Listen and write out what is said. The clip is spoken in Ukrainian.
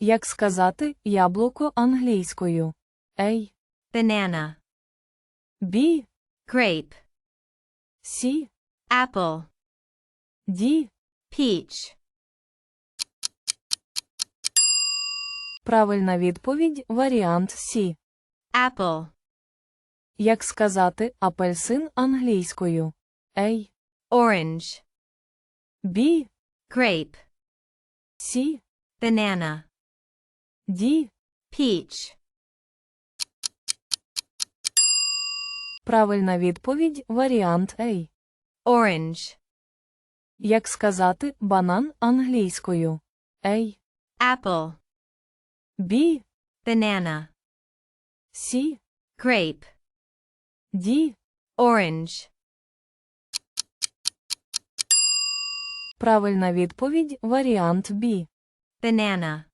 Як сказати яблуко англійською? A, banana, B, grape, C, apple, D. peach. Правильна відповідь варіант C. Apple, Як сказати апельсин англійською? A, orange, B, grape, C, banana, D. peach. Правильна відповідь варіант A. Orange, Як сказати банан англійською? A, apple, B, banana, C, grape, D. orange. Правильна відповідь варіант B. Banana,